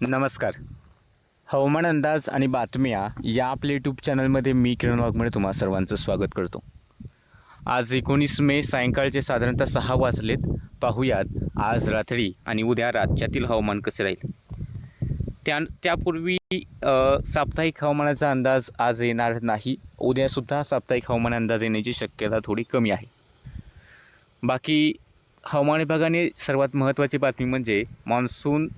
नमस्कार. हवामान अंदाज आणि बातम्या या आपल्या यूट्यूब चॅनलमध्ये मी किरण वाघमळे तुम्हा सर्वांचं स्वागत करतो. आज एकोणीस मे सायंकाळचे साधारणतः सहा वाजलेत. पाहूयात आज रात्री आणि उद्या राज्यातील हवामान कसे राहील? त्या त्यापूर्वी साप्ताहिक हवामानाचा अंदाज आज येणार नाही. उद्यासुद्धा साप्ताहिक हवामान अंदाज येण्याची शक्यता थोडी कमी आहे. बाकी हवामान विभागाने सर्वात महत्त्वाची बातमी म्हणजे मान्सून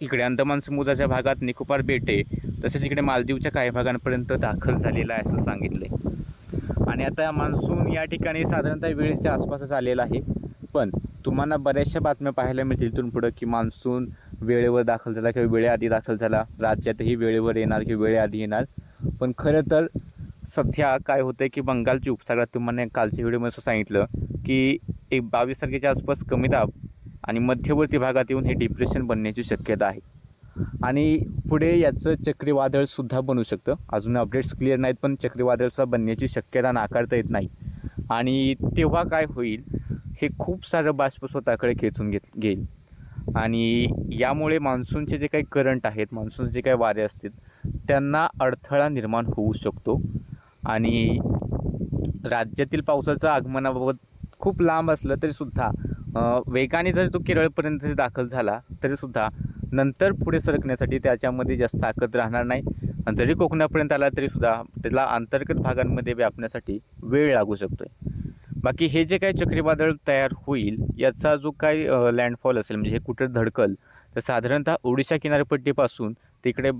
इकडे अंदमान समुद्राच्या भागात निकोबार बेटे तसेच इकडे मालदीवच्या काही भागांपर्यंत दाखल झालेला आहे असं सांगितलं आणि आता मान्सून या ठिकाणी साधारणतः वेळेच्या आसपासच आलेला आहे. पण तुम्हाला बऱ्याचशा बातम्या पाहायला मिळतील इथून पुढं की मान्सून वेळेवर दाखल झाला किंवा वेळेआधी दाखल झाला. राज्यातही वेळेवर येणार किंवा वेळेआधी येणार. पण खरं तर सध्या काय होतं आहे की बंगालची उपसागरात तुम्हाला कालच्या व्हिडिओमध्ये असं सांगितलं की एक बावीस तारखेच्या आसपास कमी दाब आणि मध्यवर्ती भागात येऊन हे डिप्रेशन बनण्याची शक्यता आहे. आणि पुढे याचं चक्रीवादळसुद्धा बनू शकतं. अजून अपडेट्स क्लिअर नाहीत पण चक्रीवादळचा बनण्याची शक्यता नाकारता येत नाही. आणि तेव्हा काय होईल हे खूप सारं बाष्प स्वतःकडे खेचून घेत घेईल. आणि यामुळे मान्सूनचे जे काही करंट आहेत मान्सूनचे जे काही वारे असतील त्यांना अडथळा निर्माण होऊ शकतो. आणि राज्यातील पावसाचं आगमनाबाबत खूप लांब असलं तरीसुद्धा वेगाने जर तो केरळपर्यंत जरी दाखल झाला तरीसुद्धा नंतर पुढे सरकण्यासाठी त्याच्यामध्ये जास्त ताकद राहणार नाही. आणि जरी कोकणापर्यंत आला तरीसुद्धा त्याला अंतर्गत भागांमध्ये व्यापण्यासाठी वेळ लागू शकतो आहे बाकी हे जे काही चक्रीवादळ तयार होईल याचा जो काही लँडफॉल असेल म्हणजे हे कुठं धडकल तर साधारणतः ओडिशा किनारपट्टीपासून तिकडे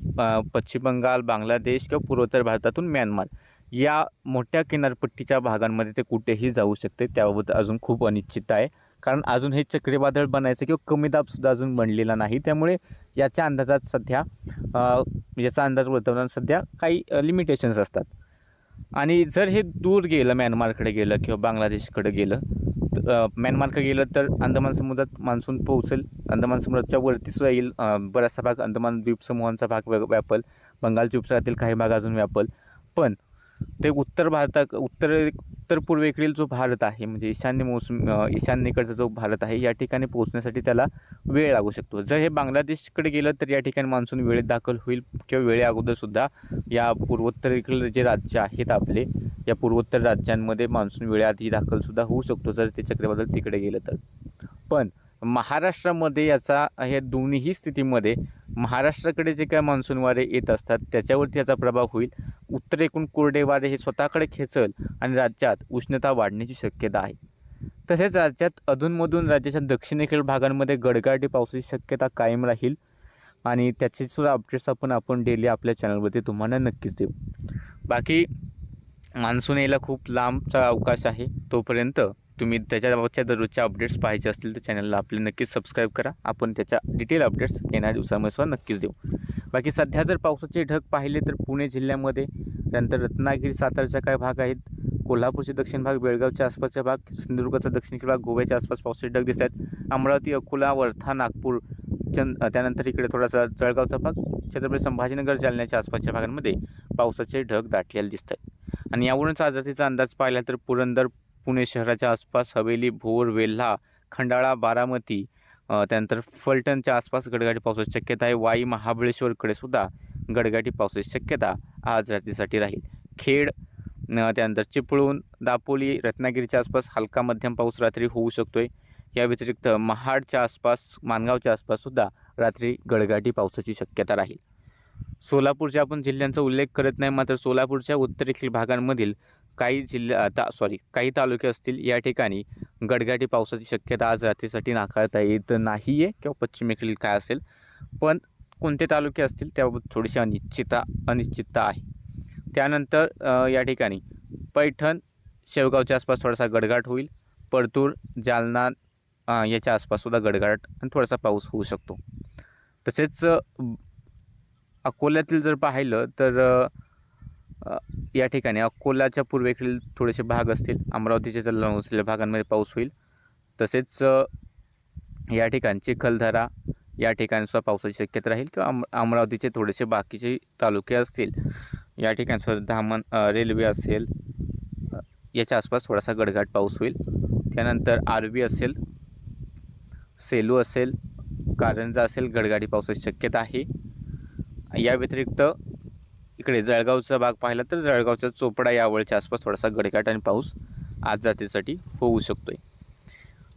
पश्चिम बंगाल बांगलादेश किंवा पूर्वोत्तर भारतातून म्यानमार या मोठ्या किनारपट्टीच्या भागांमध्ये ते कुठेही जाऊ शकते त्याबाबत अजून खूप अनिश्चितता आहे. कारण अजून हे चक्रीवादळ बनायचं किंवा कमी दाबसुद्धा अजून बनलेला नाही. त्यामुळे याच्या अंदाजात सध्या याचा अंदाज वर्तवताना सध्या काही लिमिटेशन्स असतात. आणि जर हे दूर गेलं म्यानमारकडे गेलं किंवा बांगलादेशकडे गेलं म्यानमारकडे गेलं तर अंदमान समुद्रात मान्सून पोहोचेल. अंदमान समुद्राच्या वरतीसुद्धा येईल. बराचसा भाग अंदमान द्वीपसमूहांचा भाग व्यापल. बंगालच्या उपसागरातील काही भाग अजून व्यापल. पण ते उत्तर भारतात उत्तर उत्तर पूर्वेकडील जो भारत आहे म्हणजे ईशान्य मोसम ईशान्येकडचा जो भारत आहे या ठिकाणी पोहोचण्यासाठी त्याला वेळ लागू शकतो. जर हे बांगलादेशकडे गेलं तर या ठिकाणी मान्सून वेळेत दाखल होईल किंवा वेळेअगोदरसुद्धा या पूर्वोत्तरेकडील जे राज्य आहेत आपले या पूर्वोत्तर राज्यांमध्ये मान्सून वेळेआधी दाखलसुद्धा होऊ शकतो जर ते चक्रीवादळ तिकडे गेलं तर. पण महाराष्ट्रामध्ये याचा ह्या दोन्हीही स्थितीमध्ये महाराष्ट्राकडे जे काय मान्सून वारे येत असतात त्याच्यावरती याचा प्रभाव होईल. उत्तरेकडून कोरडे वारे हे स्वतःकडे खेचल आणि राज्यात उष्णता वाढण्याची शक्यता आहे. तसेच राज्यात अधूनमधून राज्याच्या दक्षिणेकडील भागांमध्ये गडगाडी पावसाची शक्यता कायम राहील आणि त्याचे सुद्धा अपडेट्स आपण आपण डेली आपल्या चॅनलवरती तुम्हाला नक्कीच देऊ. बाकी मान्सून यायला खूप लांबचा अवकाश आहे. तोपर्यंत तुम्ही त्याच्याबाबतच्या दररोजच्या अपडेट्स पाहिजे असतील तर चॅनलला आपले नक्कीच सबस्क्राईब करा. आपण त्याच्या डिटेल अपडेट्स येणाऱ्या दिवसामध्ये सुद्धा नक्कीच देऊ. बाकी सध्या जर पावसाचे ढग पाहिले तर पुणे जिल्ह्यामध्ये त्यानंतर रत्नागिरी सातारचा काही भाग आहेत. कोल्हापूरचे दक्षिण भाग बेळगावच्या आसपासचा भाग सिंधुदुर्गाचा दक्षिणेकडे भाग गोव्याच्या आसपास पावसाचे ढग दिसत आहेत. अमरावती अकोला वर्धा नागपूर चंद त्यानंतर इकडे थोडासा जळगावचा भाग छत्रपती संभाजीनगर जालन्याच्या आसपासच्या भागांमध्ये पावसाचे ढग दाटलेले दिसत आहेत. आणि यावरूनच आजातीचा अंदाज पाहिला तर पुरंदर पुणे शहराच्या आसपास हवेली भोर वेल्हा खंडाळा बारामती त्यानंतर फलटणच्या आसपास गडगाटी पावसाची शक्यता आहे. वाई महाबळेश्वरकडे सुद्धा गडगाटी पावसाची शक्यता आज रात्रीसाठी राहील. खेड न, त्यानंतर चिपळूण दापोली रत्नागिरीच्या आसपास हलका मध्यम पाऊस रात्री होऊ शकतो आहे या व्यतिरिक्त महाडच्या आसपास मानगावच्या आसपाससुद्धा रात्री गडगाटी पावसाची शक्यता राहील. सोलापूरच्या आपण जिल्ह्यांचा उल्लेख करत नाही मात्र सोलापूरच्या उत्तरेकडील भागांमधील काही जिल्हा ता सॉरी काही तालुके असतील या ठिकाणी गडगाटी पावसाची शक्यता आज रात्रीसाठी नाकारता येत नाही आहे किंवा पश्चिमेकडील काय असेल पण कोणते तालुके असतील त्याबाबत थोडीशी अनिश्चितता अनिश्चितता आहे. त्यानंतर या ठिकाणी पैठण शेवगावच्या आसपास थोडासा गडगाट होईल परतूर जालना याच्या आसपाससुद्धा गडगाट आणि थोडासा पाऊस होऊ शकतो. तसेच अकोल्यातील जर पाहिलं तर या ठिकाणी अकोलाच्या पूर्वेकडील थोडेसे भाग असतील अमरावतीच्या जलम असलेल्या भागांमध्ये पाऊस होईल. तसेच या ठिकाणी चिखलदरा या ठिकाणीसुद्धा पावसाची शक्यता राहील किंवा अम अमरावतीचे थोडेसे बाकीचे तालुके असतील या ठिकाणी सुद्धा धामण रेल्वे असेल याच्या आसपास थोडासा गडगाट पाऊस होईल. त्यानंतर आरवी असेल सेलू असेल कारंजा असेल गडगाडी पावसाची शक्यता आहे. या व्यतिरिक्त इकडे जळगावचा भाग पाहिला तर जळगावचा चोपडा यावळच्या आसपास थोडासा गडगाट आणि पाऊस आज जातीसाठी होऊ शकतो आहे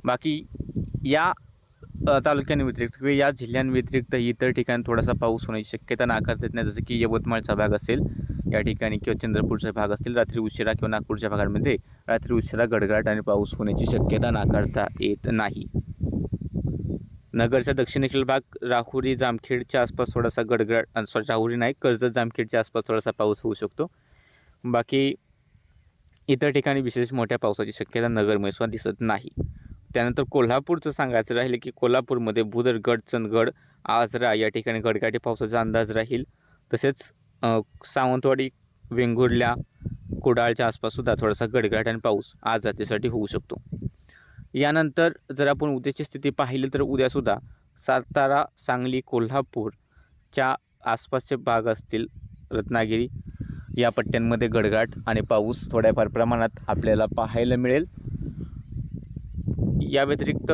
बाकी या तालुक्यांव्यतिरिक्त किंवा या जिल्ह्यांव्यतिरिक्त इतर ठिकाणी थोडासा पाऊस होण्याची शक्यता नाकारता येत नाही. जसं की यवतमाळचा भाग असेल या ठिकाणी किंवा चंद्रपूरचा भाग असतील रात्री उशिरा किंवा नागपूरच्या भागांमध्ये रात्री उशिरा गडगडाट आणि पाऊस होण्याची शक्यता नाकारता येत नाही. नगरचा दक्षिणेकडील भाग राहुरी जामखेडच्या आसपास थोडासा गडगडाट सॉरी राहुरी नाही कर्जत जामखेडच्या आसपास थोडासा पाऊस होऊ शकतो. बाकी इतर ठिकाणी विशेष मोठ्या पावसाची शक्यता नगर म्हैसवात दिसत नाही. त्यानंतर कोल्हापूरचं सांगायचं राहिलं की कोल्हापूरमध्ये भुदरगड चंदगड आजरा या ठिकाणी गडगाटी पावसाचा अंदाज राहील. तसेच सावंतवाडी वेंगुर्ल्या कुडाळच्या आसपाससुद्धा थोडासा गडगडाट आणि पाऊस आज जातीसाठी होऊ शकतो. यानंतर जर आपण उद्याची स्थिती पाहिली तर उद्यासुद्धा सातारा सांगली कोल्हापूरच्या आसपासचे भाग असतील रत्नागिरी. या पट्ट्यांमध्ये गडगाट आणि पाऊस थोड्याफार प्रमाणात आपल्याला पाहायला मिळेल. या व्यतिरिक्त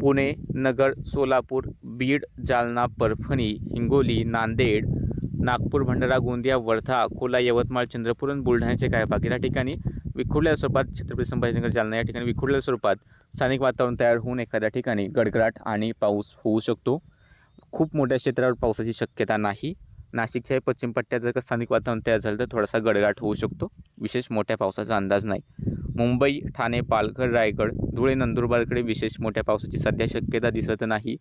पुणे नगर सोलापूर बीड जालना परभणी हिंगोली नांदेड नागपूर भंडारा गोंदिया वर्धा अकोला यवतमाळ चंद्रपूर आणि बुलढाण्याचे काही भाग. या ठिकाणी विखुरलेल्या स्वरूपात छत्रपती संभाजीनगर जालना या ठिकाणी विखुरलेल्या स्वरूपात स्थानिक वातावरण तयार होऊन एखाद्या ठिकाणी गडगडाट आणि पाऊस होऊ शकतो. खूप मोठ्या क्षेत्रावर पावसाची शक्यता नाही. नाशिकच्या पश्चिम पट्ट्यात जर का स्थानिक वातावरण तयार झालं तर थोडासा गडगाट होऊ शकतो. विशेष मोठ्या पावसाचा अंदाज नाही. मुंबई ठाणे पालघर रायगड धुळे नंदुरबारकडे विशेष मोठ्या पावसाची सध्या शक्यता दिसत नाही.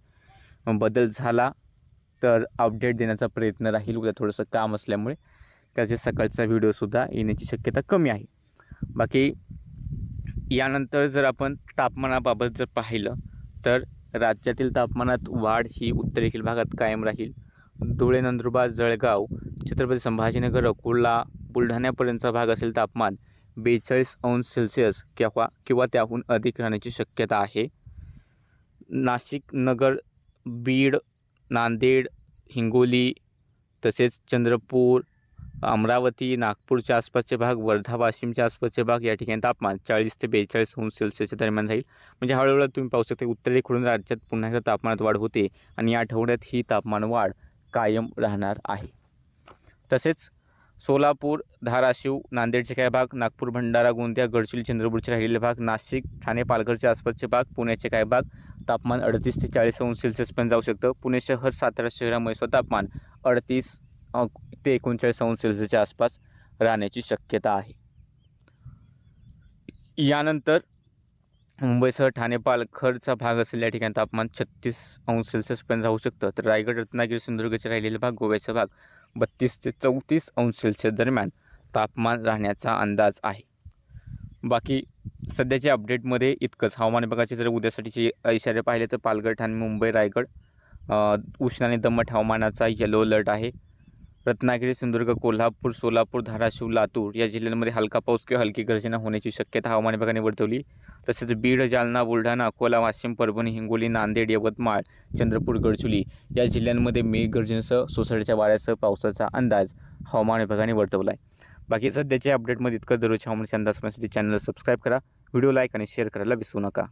बदल झाला तर अपडेट देण्याचा प्रयत्न राहील. उद्या थोडंसं काम असल्यामुळे त्याचे सकाळचा व्हिडिओसुद्धा येण्याची शक्यता कमी आहे. बाकी यानंतर जर आपण तापमानाबाबत जर पाहिलं तर राज्यातील तापमानात वाढ ही उत्तरेकडील भागात कायम राहील. धुळे नंदुरबार जळगाव छत्रपती संभाजीनगर अकोला बुलढाण्यापर्यंतचा भाग असेल तापमान बेचाळीस अंश सेल्सिअस किंवा किंवा त्याहून अधिक राहण्याची शक्यता आहे. नाशिक नगर बीड नांदेड हिंगोली तसेच चंद्रपूर अमरावती नागपूरच्या आसपासचे भाग वर्धा वाशिमच्या आसपासचे भाग या ठिकाणी तापमान चाळीस ते बेचाळीस अंश सेल्सिअसच्या दरम्यान राहील. म्हणजे हळूहळू तुम्ही पाहू शकता उत्तरेकडून राज्यात पुन्हा एकदा तापमानात वाढ होते आणि या आठवड्यात ही तापमान वाढ कायम राहणार आहे. तसेच सोलापूर धाराशिव नांदेडचे काही भाग नागपूर भंडारा गोंदिया गडचिरोली चंद्रपूरचे राहिलेले भाग नाशिक ठाणे पालघरच्या आसपासचे भाग पुण्याचे काही भाग तापमान अडतीस ते चाळीस अंश सेल्सिअसपर्यंत जाऊ शकतं. पुणे शहर सातारा शहरामध्ये तापमान अडतीस ते एकोणचाळीस अंश सेल्सिअसच्या आसपास राहण्याची शक्यता आहे. यानंतर मुंबईसह ठाणे पालघरचा भाग असलेल्या ठिकाणी तापमान छत्तीस अंश सेल्सिअसपर्यंत जाऊ शकतं. तर रायगड रत्नागिरी सिंधुदुर्गचे राहिलेले भाग गोव्याचा भाग बत्तीस ते चौतीस अंश सेल्सिअस दरम्यान तापमान राहण्याचा अंदाज आहे. बाकी सध्याच्या अपडेटमध्ये इतकंच. हवामान विभागाचे जर उद्यासाठीचे इशारे पाहिले तर पालघर ठाणे मुंबई रायगड उष्ण आणि दमट हवामानाचा येलो अलर्ट आहे. रत्नागिरी सिंधुदुर्ग कोल्हापूर सोलापूर धाराशिव लातूर या जिल्ह्यांमध्ये हलका पाऊस किंवा हलकी गर्जना होण्याची शक्यता हवामान विभागाने वर्तवली. तसेच बीड जालना बुलढाणा अकोला वाशिम परभणी हिंगोली नांदेड यवतमाळ चंद्रपूर गडचुली या जिल्ह्यांमध्ये मेघगर्जनेसह सोसाट्याच्या वाऱ्यासह पावसाचा अंदाज हवामान विभागाने वर्तवला आहे बाकी सध्याच्या अपडेटमध्ये इतकं दररोजच्या हवामानाचे अंदाज होण्यासाठी चॅनलला सबस्क्राईब करा. व्हिडिओ लाईक आणि शेअर करायला विसरू नका.